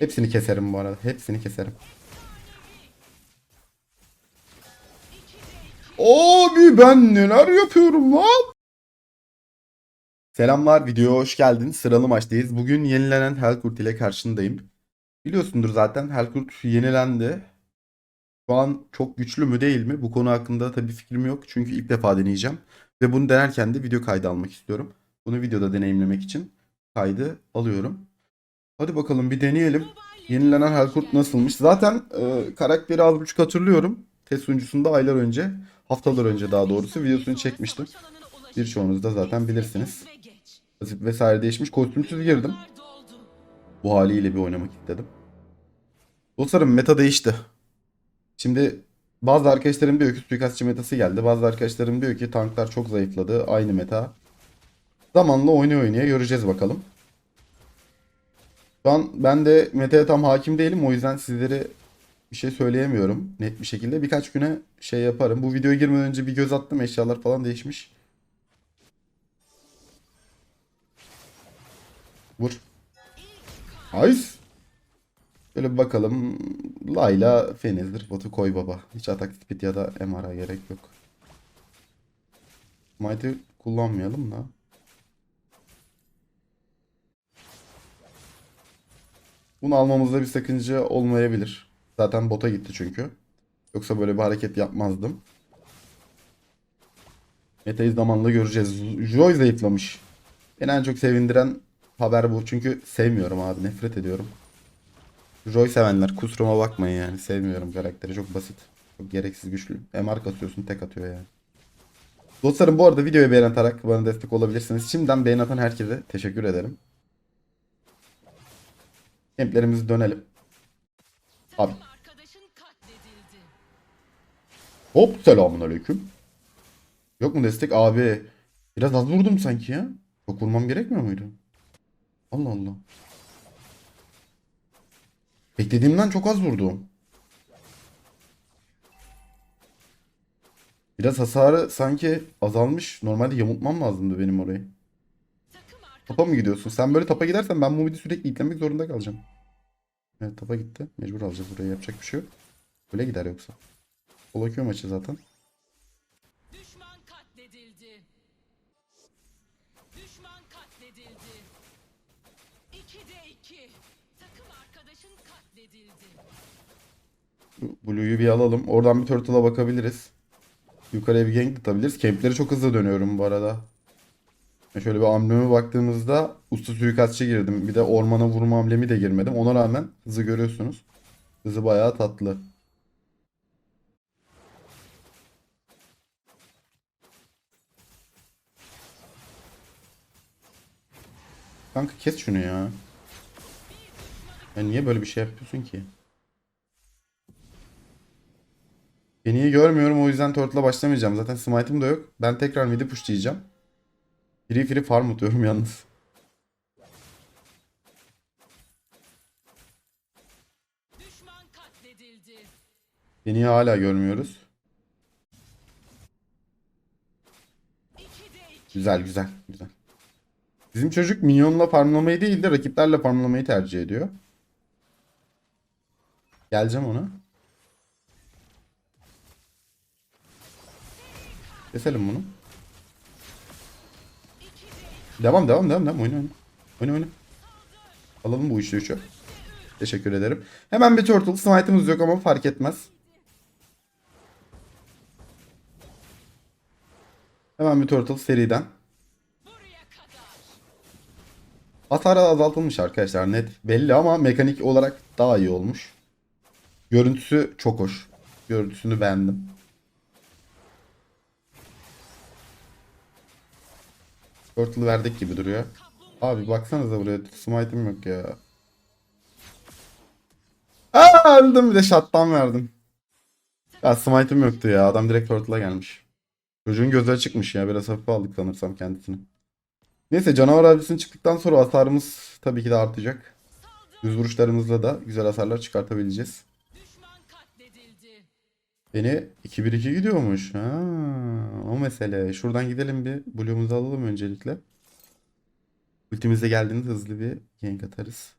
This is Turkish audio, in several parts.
Hepsini keserim bu arada. Hepsini keserim. Abi ben neler yapıyorum lan? Selamlar videoya hoş geldin. Sıralı maçtayız. Bugün yenilenen Helkurt ile karşındayım. Biliyorsundur zaten Helkurt yenilendi. Şu an çok güçlü mü değil mi? Bu konu hakkında tabii fikrim yok. Çünkü ilk defa deneyeceğim. Ve bunu denerken de video kaydı almak istiyorum. Bunu videoda deneyimlemek için kaydı alıyorum. Hadi bakalım bir deneyelim. Yenilenen Helkurt nasılmış? Zaten e, karakteri az buçuk hatırlıyorum. Test sunucusunda aylar önce, haftalar önce daha doğrusu videosunu çekmiştim. Birçoğunuz da zaten bilirsiniz. Vesaire değişmiş. Kostümsüz girdim. Bu haliyle bir oynamak istedim. Dostlarım meta değişti. Şimdi bazı arkadaşlarım diyor ki suikastçı metası geldi. Bazı arkadaşlarım diyor ki tanklar çok zayıfladı. Aynı meta. Zamanla oynaya oynaya göreceğiz bakalım. Şu an ben de meta'ya tam hakim değilim. O yüzden sizlere bir şey söyleyemiyorum net bir şekilde. Birkaç güne şey yaparım. Bu videoya girmeden önce bir göz attım. Eşyalar falan değişmiş. Vur. Nice. Şöyle bir bakalım. Layla Feniz'dir. Botu koy baba. Hiç atak speed ya da MR'a gerek yok. Smite'ı kullanmayalım da. Bunu almamızda bir sakınca olmayabilir. Zaten bota gitti çünkü. Yoksa böyle bir hareket yapmazdım. Meta'yı zamanla göreceğiz. Joy zayıflamış. Beni en çok sevindiren haber bu. Çünkü sevmiyorum abi. Nefret ediyorum. Joy sevenler kusuruma bakmayın yani. Sevmiyorum karakteri. Çok basit. Çok gereksiz güçlü. MR kasıyorsun tek atıyor yani. Dostlarım bu arada videoyu beğen atarak bana destek olabilirsiniz. Şimdiden beğen atan herkese teşekkür ederim. Kemplerimize dönelim. Abi. Hop selamun aleyküm. Yok mu destek abi? Biraz az vurdum sanki ya. Çok vurmam gerekmiyor muydu? Allah Allah. Beklediğimden çok az vurdum. Biraz hasarı sanki azalmış. Normalde yamultmam lazımdı benim orayı. Tapa mı gidiyorsun? Sen böyle tapa gidersen ben bu midi sürekli itlemek zorunda kalacağım. Evet tapa gitti. Mecbur alacağız buraya yapacak bir şey yok. Böyle gider yoksa. Kolakıyor maçı zaten. düşman katledildi. Düşman katledildi. 2'de 2. Takım arkadaşın katledildi. Blue'yu bir alalım. Oradan bir Turtle'a bakabiliriz. Yukarıya bir gank atabiliriz. Kempleri çok hızlı dönüyorum bu arada. Şöyle bir ambleme baktığımızda usta suikastçı girdim. Bir de ormana vurma amblemi de girmedim. Ona rağmen hızı görüyorsunuz. Hızı bayağı tatlı. Kanka kes şunu ya. Ya niye böyle bir şey yapıyorsun ki? Beni görmüyorum o yüzden turtle'a başlamayacağım. Zaten smite'ım da yok. Ben tekrar midi pushlayacağım. Free free farm atıyorum yalnız. Beni hala görmüyoruz. 2'de 2. Güzel güzel güzel. Bizim çocuk minyonla farmlamayı değil de rakiplerle farmlamayı tercih ediyor. Geleceğim ona. Keselim bunu. Devam devam devam devam oyna oyna. Oyna oyna. Alalım bu işi üçü. Teşekkür ederim. Hemen bir turtle. Smite'ımız yok ama fark etmez. Hemen bir turtle seriden. Hasarı azaltılmış arkadaşlar net belli ama mekanik olarak daha iyi olmuş. Görüntüsü çok hoş. Görüntüsünü beğendim. Turtle verdik gibi duruyor. Abi baksanıza buraya smite'ım yok ya. Aa öldüm bir de shot'tan verdim. Ya smite'ım yoktu ya adam direkt turtle'a gelmiş. Çocuğun gözleri çıkmış ya biraz hafife aldık sanırsam kendisini. Neyse canavar avcısının çıktıktan sonra hasarımız tabii ki de artacak. Düz vuruşlarımızla da güzel hasarlar çıkartabileceğiz. Beni 2-1-2 gidiyormuş. Ha, o mesele. Şuradan gidelim bir. Blue'umuzu alalım öncelikle. Ultimize geldiğinde hızlı bir gank atarız.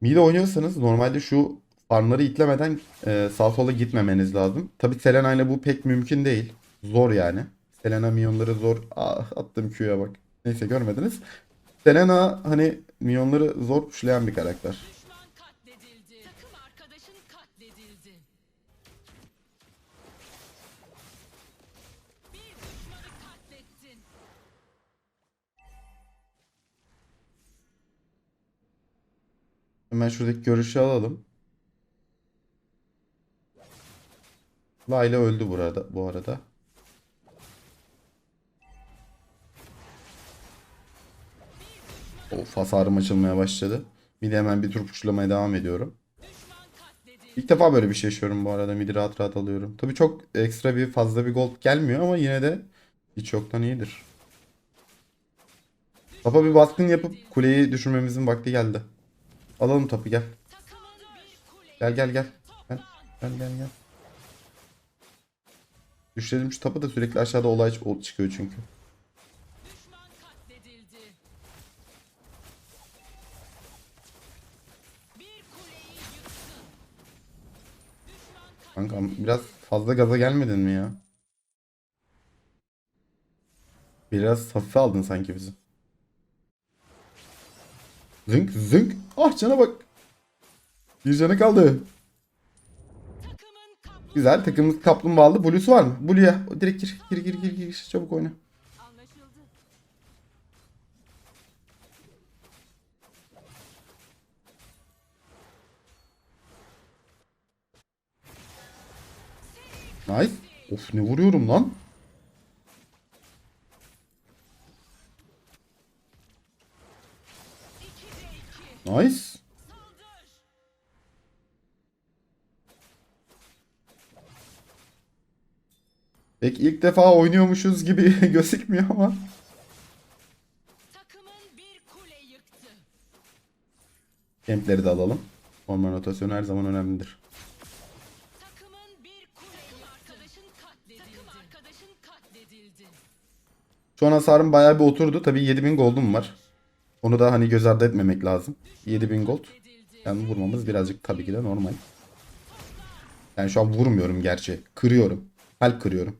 Mide oynuyorsanız normalde şu farmları itlemeden e, sağ sola gitmemeniz lazım. Tabi Selena ile bu pek mümkün değil. Zor yani. Selena minyonları zor. Ah attım Q'ya bak. Neyse görmediniz. Selena hani minyonları zor puşlayan bir karakter. Hemen şuradaki görüşü alalım. Layla öldü burada bu arada. Of hasarım açılmaya başladı. De hemen bir tur puşlamaya devam ediyorum. İlk defa böyle bir şey yaşıyorum bu arada. Midi rahat rahat alıyorum. Tabii çok ekstra bir fazla bir gold gelmiyor ama yine de hiç yoktan iyidir. Tapa bir baskın yapıp kuleyi düşürmemizin vakti geldi. Alalım tapı gel. Gel gel gel. Gel gel gel. gel. Düşürelim şu tapı da sürekli aşağıda olay çıkıyor çünkü. Kankam biraz fazla gaza gelmedin mi ya? Biraz hafife aldın sanki bizi. Zınk zınk. Ah cana bak. Bir canı kaldı. Güzel takımımız kaplumbağalı. Blue'su var mı? Blue'ya direkt gir. Gir gir gir gir. Çabuk oyna. Nice. Of ne vuruyorum lan. Nice. Pek ilk defa oynuyormuşuz gibi gözükmüyor ama. Takımın de alalım. Orman rotasyonu her zaman önemlidir. An hasarım bayağı bir oturdu. Tabii 7000 gold'um var. Onu da hani göz ardı etmemek lazım. 7000 gold. Yani vurmamız birazcık tabii ki de normal. Yani şu an vurmuyorum gerçi. Kırıyorum. Kalp kırıyorum.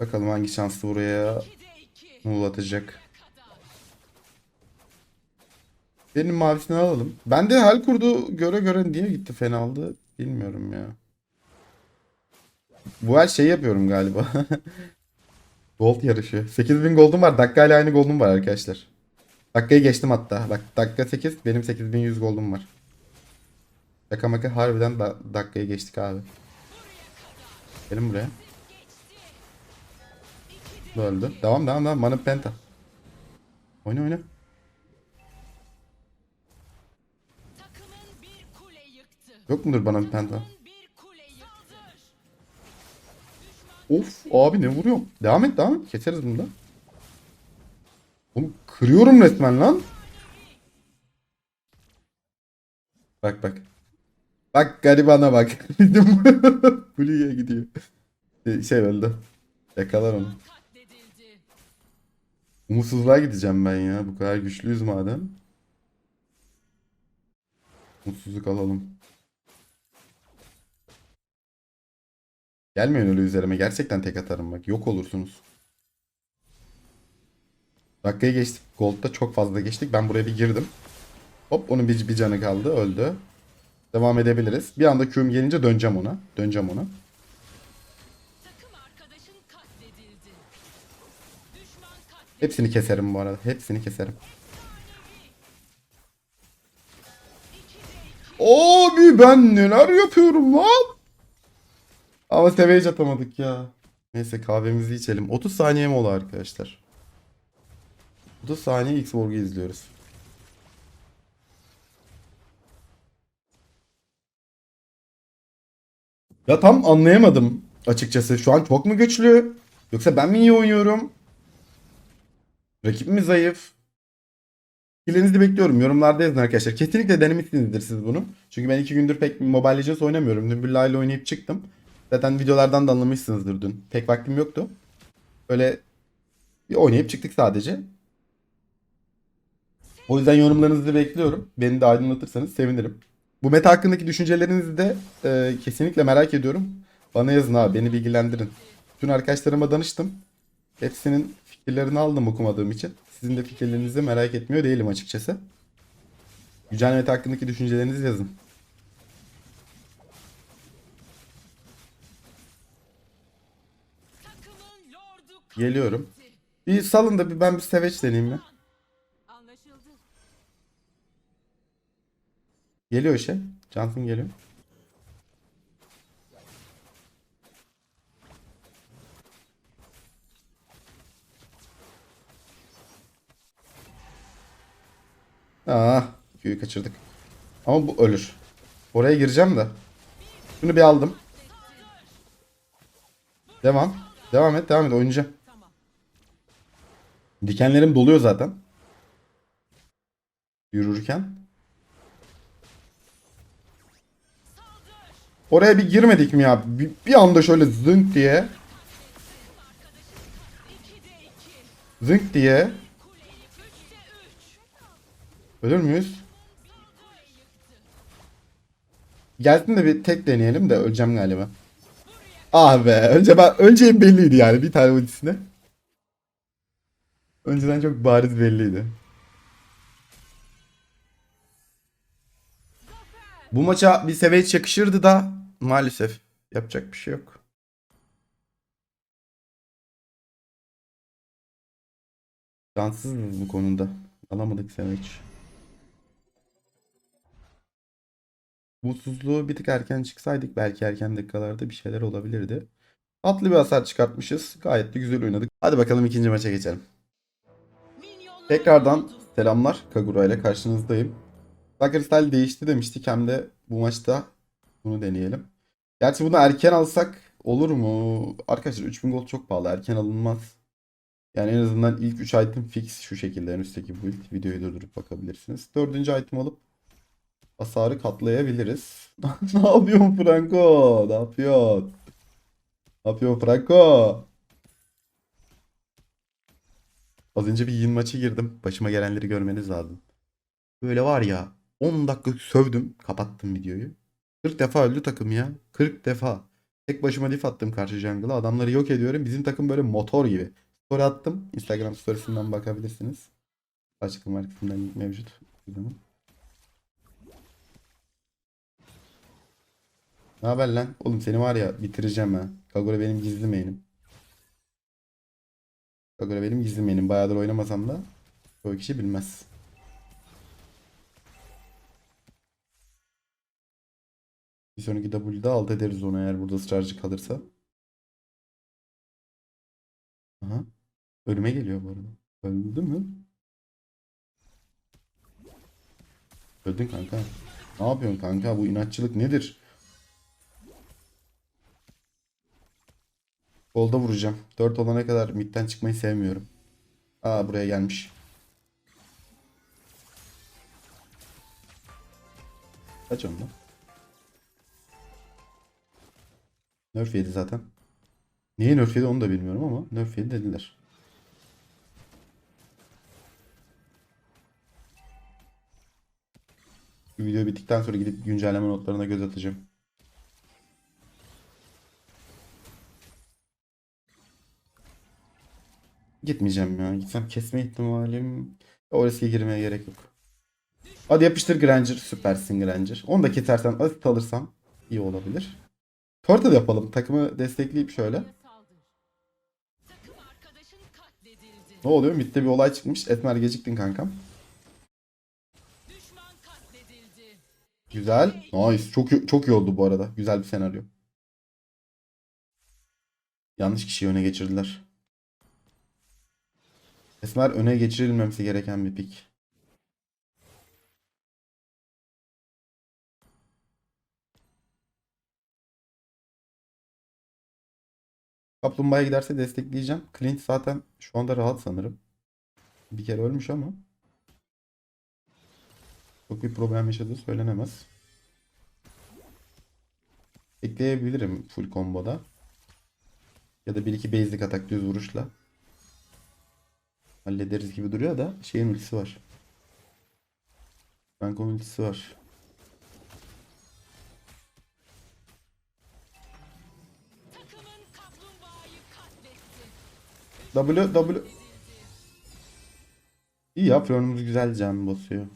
Bakalım hangi şanslı buraya mul atacak. Benim mavisini alalım. Ben de hal kurdu göre göre niye gitti fena aldı bilmiyorum ya. Bu her şey yapıyorum galiba. Gold yarışı. 8000 gold'um var. Dakika ile aynı gold'um var arkadaşlar. Dakikayı geçtim hatta. Bak dakika 8 benim 8100 gold'um var. Şaka maka harbiden da dakikayı geçtik abi. Gelin buraya. Öldü. Devam devam devam. Bana penta. Oyna oyna. Yok mudur bana bir penta? Of abi ne vuruyorum. Devam et devam et. Keseriz bunu da. Oğlum kırıyorum resmen lan. Bak bak. Bak garibana bak. Blue'ya gidiyor. Şey, Şey öldü. Yakalar onu. Umutsuzluğa gideceğim ben ya. Bu kadar güçlüyüz madem. Mutsuzluk alalım. Gelmeyin öyle üzerime. Gerçekten tek atarım bak. Yok olursunuz. Dakikayı geçtik. Gold'da çok fazla geçtik. Ben buraya bir girdim. Hop onun bir, bir canı kaldı. Öldü. Devam edebiliriz. Bir anda Q'm gelince döneceğim ona. Döneceğim ona. Hepsini keserim bu arada. Hepsini keserim. Abi ben neler yapıyorum lan? Ama seveye atamadık ya. Neyse kahvemizi içelim. 30 saniye mola arkadaşlar. 30 saniye X-Borg'u izliyoruz. Ya tam anlayamadım açıkçası. Şu an çok mu güçlü? Yoksa ben mi iyi oynuyorum? Rakip mi zayıf? Fikirlerinizi bekliyorum. Yorumlarda yazın arkadaşlar. Kesinlikle denemişsinizdir siz bunu. Çünkü ben iki gündür pek Mobile Legends oynamıyorum. Dün Billa ile oynayıp çıktım. Zaten videolardan da anlamışsınızdır dün. Pek vaktim yoktu. Böyle bir oynayıp çıktık sadece. O yüzden yorumlarınızı bekliyorum. Beni de aydınlatırsanız sevinirim. Bu meta hakkındaki düşüncelerinizi de e, kesinlikle merak ediyorum. Bana yazın abi, beni bilgilendirin. Bütün arkadaşlarıma danıştım. Hepsinin fikirlerini aldım okumadığım için. Sizin de fikirlerinizi merak etmiyor değilim açıkçası. Güncel meta hakkındaki düşüncelerinizi yazın. Geliyorum. Bir salın da bir ben bir Savage deneyeyim ya. Geliyor şey. Johnson geliyor. Aa, köyü kaçırdık. Ama bu ölür. Oraya gireceğim de. Şunu bir aldım. Devam. Devam et, devam et. Oynayacağım. Dikenlerim doluyor zaten. Yürürken. Oraya bir girmedik mi ya? Bir, bir anda şöyle zınk diye. Zınk diye. Ölür müyüz? Gelsin de bir tek deneyelim de öleceğim galiba. Ah be. Önce ben öleceğim belliydi yani bir tane ultisine. Önceden çok bariz belliydi. Bu maça bir Savage yakışırdı da maalesef yapacak bir şey yok. Şanssızız bu konuda. Alamadık Savage. Mutsuzluğu bir tık erken çıksaydık belki erken dakikalarda bir şeyler olabilirdi. Atlı bir hasar çıkartmışız. Gayet de güzel oynadık. Hadi bakalım ikinci maça geçelim. Tekrardan selamlar. Kagura ile karşınızdayım. Style değişti demiştik. Hem de bu maçta bunu deneyelim. Gerçi bunu erken alsak olur mu? Arkadaşlar 3000 gold çok pahalı. Erken alınmaz. Yani en azından ilk 3 item fix şu şekilde en üstteki build. Videoyu durdurup bakabilirsiniz. Dördüncü item alıp hasarı katlayabiliriz. ne yapıyorsun Franco? Ne yapıyorsun? Ne yapıyorsun Franco? Az önce bir yin maçı girdim. Başıma gelenleri görmeniz lazım. Böyle var ya 10 dakika sövdüm. Kapattım videoyu. 40 defa öldü takım ya. 40 defa. Tek başıma diff attım karşı jungle'a. Adamları yok ediyorum. Bizim takım böyle motor gibi. Story attım. Instagram storiesinden bakabilirsiniz. Açıklama kısmında link mevcut. Ne haber lan? Oğlum seni var ya bitireceğim ha. Kagura benim gizli main'im. Kagura benim gizli main'im. Bayağıdır oynamasam da çoğu kişi bilmez. Bir sonraki W'da alt ederiz onu eğer burada ısrarcı kalırsa. Aha. Ölüme geliyor bu arada. Öldü mü? Öldün kanka. Ne yapıyorsun kanka? Bu inatçılık nedir? Golda vuracağım. 4 olana kadar midden çıkmayı sevmiyorum. Aa buraya gelmiş. Kaç ondan? Nerf yedi zaten. Niye nerf yedi onu da bilmiyorum ama nerf yedi dediler. Video bittikten sonra gidip güncelleme notlarına göz atacağım. Gitmeyeceğim ya. Gitsem kesme ihtimalim. O riske girmeye gerek yok. Hadi yapıştır Granger. Süpersin Granger. Onu da kesersen asit alırsam iyi olabilir. Turtle yapalım. Takımı destekleyip şöyle. Ne oluyor? Mid'de bir olay çıkmış. Etmer geciktin kankam. Güzel. Nice. Çok çok iyi oldu bu arada. Güzel bir senaryo. Yanlış kişiyi öne geçirdiler. Esmer öne geçirilmemesi gereken bir pik. Kaplumbağaya giderse destekleyeceğim. Clint zaten şu anda rahat sanırım. Bir kere ölmüş ama. Çok bir problem yaşadığı söylenemez. Ekleyebilirim full komboda. Ya da bir iki basic atak düz vuruşla. Hallederiz gibi duruyor da şeyin ultisi var. Franco'nun ultisi var. W W İyi ya Fion'umuz güzel can basıyor.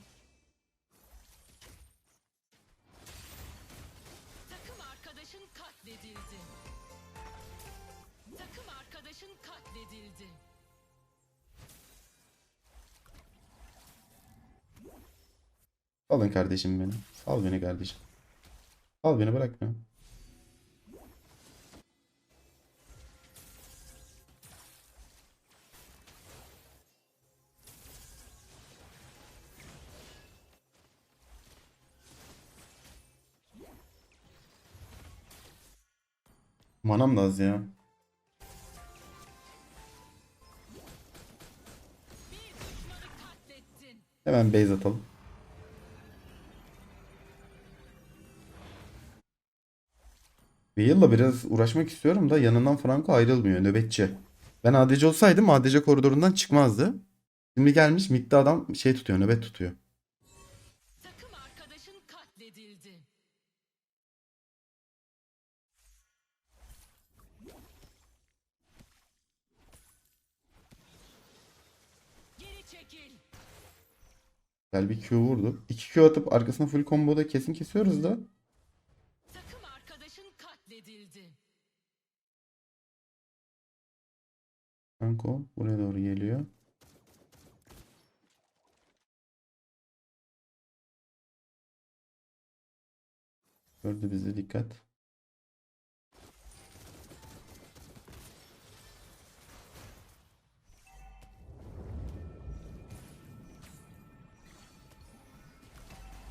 Katledildi. Takım arkadaşın katledildi. Salın kardeşim beni. Sal beni kardeşim. Sal beni bırakma. Manam da az ya. Hemen base atalım. Bale'la biraz uğraşmak istiyorum da yanından Franco ayrılmıyor nöbetçi. Ben ADC olsaydım ADC koridorundan çıkmazdı. Şimdi gelmiş midde adam şey tutuyor nöbet tutuyor. Takım arkadaşın katledildi. Geri çekil. Gel bir Q vurdu. 2 Q atıp arkasına full combo'da kesin kesiyoruz da. Franco buraya doğru geliyor. Gördü bizi dikkat.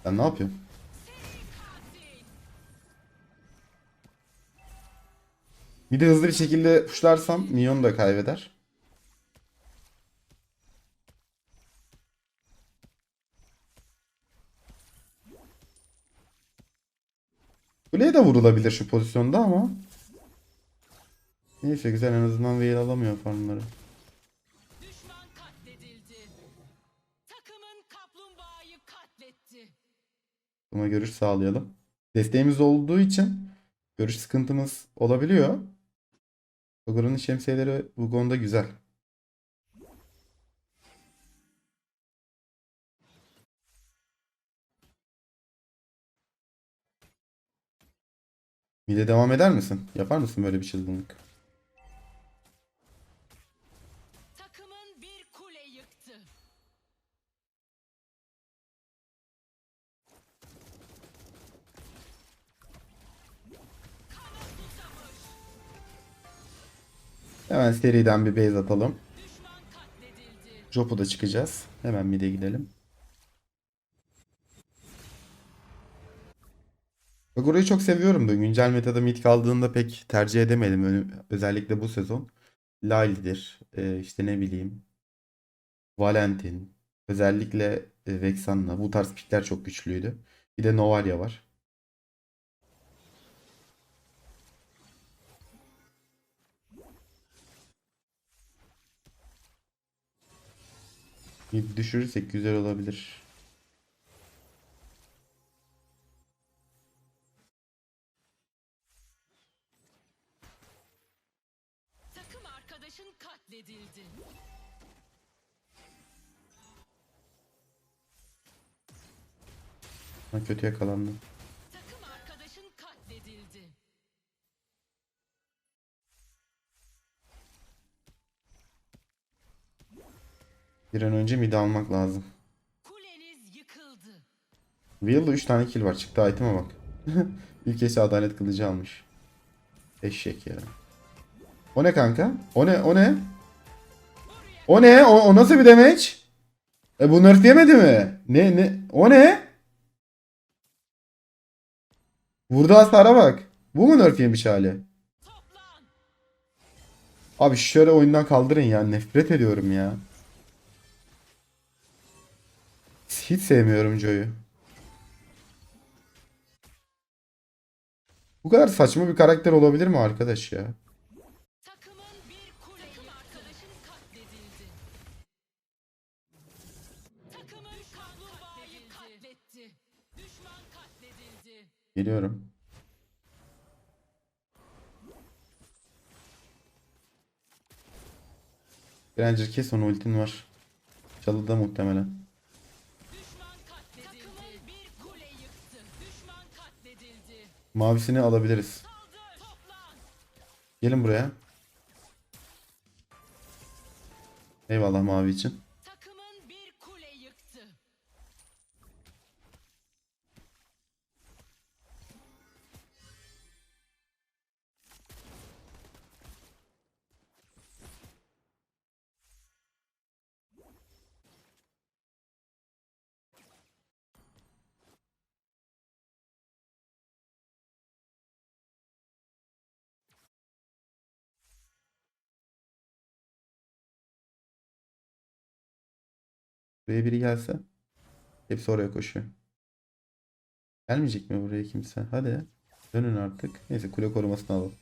Sen ne yapıyorsun? Katil. Bir de hızlı bir şekilde puşlarsam Minyon da kaybeder. De vurulabilir şu pozisyonda ama. Neyse güzel en azından veil alamıyor farmları. Buna görüş sağlayalım. Desteğimiz olduğu için görüş sıkıntımız olabiliyor. Ogre'ın şemsiyeleri bu konuda güzel. Bir de devam eder misin? Yapar mısın böyle bir çılgınlık? Takımın bir kule yıktı. Hemen seriden bir base atalım. Jopo da çıkacağız. Hemen mid'e gidelim. Agora'yı çok seviyorum da güncel metada mid kaldığında pek tercih edemedim. Özellikle bu sezon. Lali'dir. e, işte ne bileyim. Valentin. Özellikle e, Vexan'la. Bu tarz pickler çok güçlüydü. Bir de Novaria var. Bir düşürürsek güzel olabilir. Kötü yakalandı. Takım arkadaşın katledildi. Bir an önce mid almak lazım. Kuleniz yıkıldı. Will'da 3 tane kill var. Çıktı item'a bak. İlk eşi adalet kılıcı almış. Eşek ya. O ne kanka? O ne? O ne? O ne? O, o nasıl bir damage? E bu nerf yemedi mi? Ne ne? O ne? Vurdu hasara bak. Bu mu nerf yemiş hali? Abi şöyle oyundan kaldırın ya. Nefret ediyorum ya. Hiç sevmiyorum Joy'u. Bu kadar saçma bir karakter olabilir mi arkadaş ya? Geliyorum. Granger kes onu ultin var. Çalıda muhtemelen. Mavisini alabiliriz. Gelin buraya. Eyvallah mavi için. Buraya biri gelse. Hepsi oraya koşuyor. Gelmeyecek mi buraya kimse? Hadi. Dönün artık. Neyse kule korumasını alalım.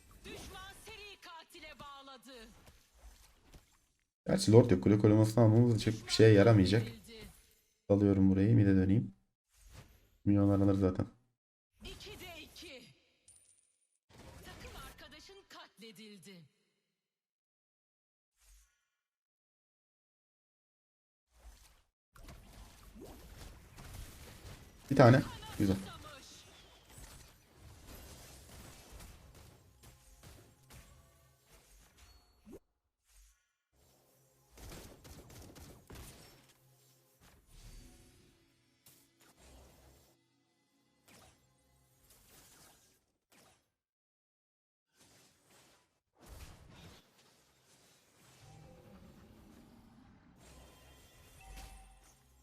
Gerçi Lord yok. Kule korumasını almamız çok bir şeye yaramayacak. Alıyorum burayı. Mide döneyim. Milyonlar alır zaten. Bir tane. Güzel.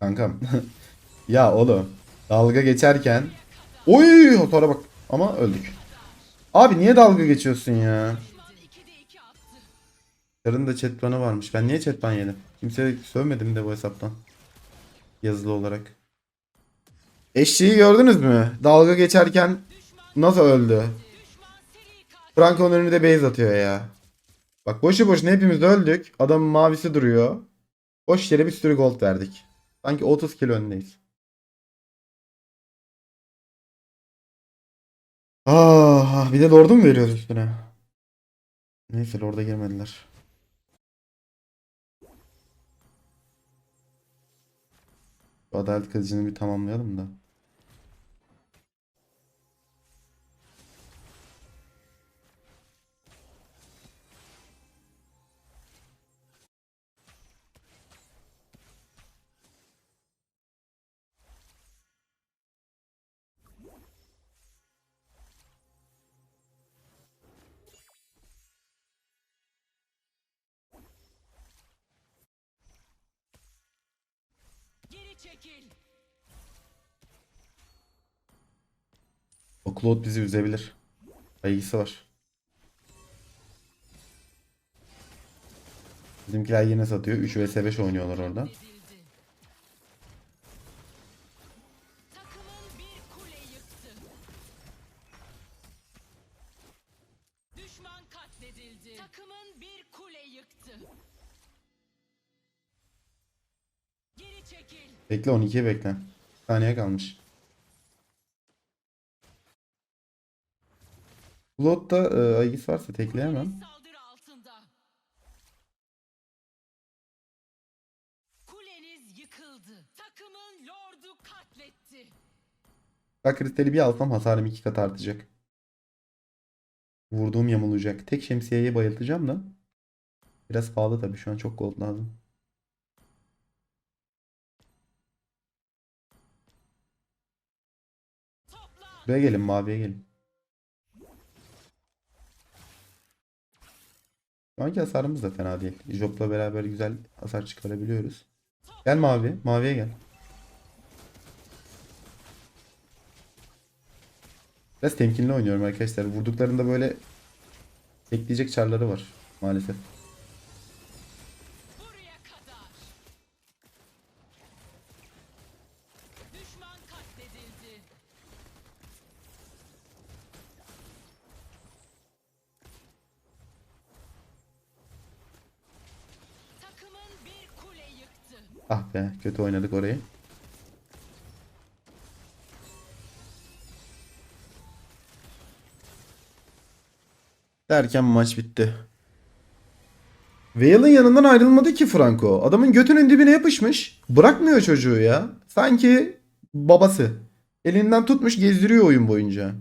Kankam. ya oğlum. Dalga geçerken. Oy hasara bak. Ama öldük. Abi niye dalga geçiyorsun ya? Düşman 2'de 2 attı. Yarın da chat banı varmış. Ben niye chat ban yedim? Kimse sövmedim de bu hesaptan. Yazılı olarak. Eşeği gördünüz mü? Dalga geçerken nasıl öldü? Franco'nun önünde base atıyor ya. Bak boşu boşuna hepimiz öldük. Adamın mavisi duruyor. Boş yere bir sürü gold verdik. Sanki 30 kilo öndeyiz. Ah, bir de Lord'u mu veriyoruz üstüne? Neyse Lord'a girmediler. Adalet kılıcını bir tamamlayalım da. Çekil. O Claude bizi üzebilir. Ayısı var. Bizimkiler yine satıyor. 3 vs 5 oynuyorlar orada. Bekle 12'ye bekle. Saniye kalmış. Claude'da e, ayısı varsa tekleyemem. Bak kristali bir alsam hasarım iki kat artacak. Vurduğum yamulacak. Tek şemsiyeye bayıltacağım da. Biraz pahalı tabii şu an çok gold lazım. Buraya gelin maviye gelin. Şu anki hasarımız da fena değil. Job'la beraber güzel hasar çıkarabiliyoruz. Gel mavi. Maviye gel. Biraz temkinli oynuyorum arkadaşlar. Vurduklarında böyle bekleyecek çarları var maalesef. Be kötü oynadık orayı. Derken maç bitti. Vale'ın yanından ayrılmadı ki Franco. Adamın götünün dibine yapışmış. Bırakmıyor çocuğu ya. Sanki babası. Elinden tutmuş gezdiriyor oyun boyunca.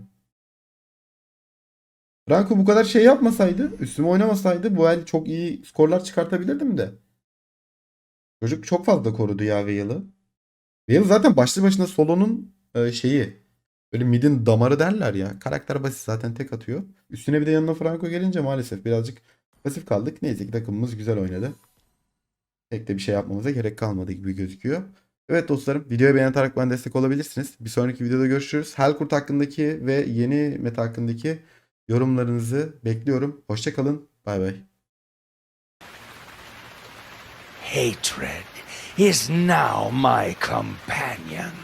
Franco bu kadar şey yapmasaydı, üstüme oynamasaydı bu el çok iyi skorlar çıkartabilirdim de. Çocuk çok fazla korudu ya Vale'ı. Vale zaten başlı başına solonun e, şeyi. Böyle midin damarı derler ya. Karakter basit zaten tek atıyor. Üstüne bir de yanına Franco gelince maalesef birazcık pasif kaldık. Neyse ki takımımız güzel oynadı. Pek de bir şey yapmamıza gerek kalmadı gibi gözüküyor. Evet dostlarım videoyu beğenerek bana destek olabilirsiniz. Bir sonraki videoda görüşürüz. Helkurt hakkındaki ve yeni meta hakkındaki yorumlarınızı bekliyorum. Hoşçakalın. Bay bay. Hatred is now my companion.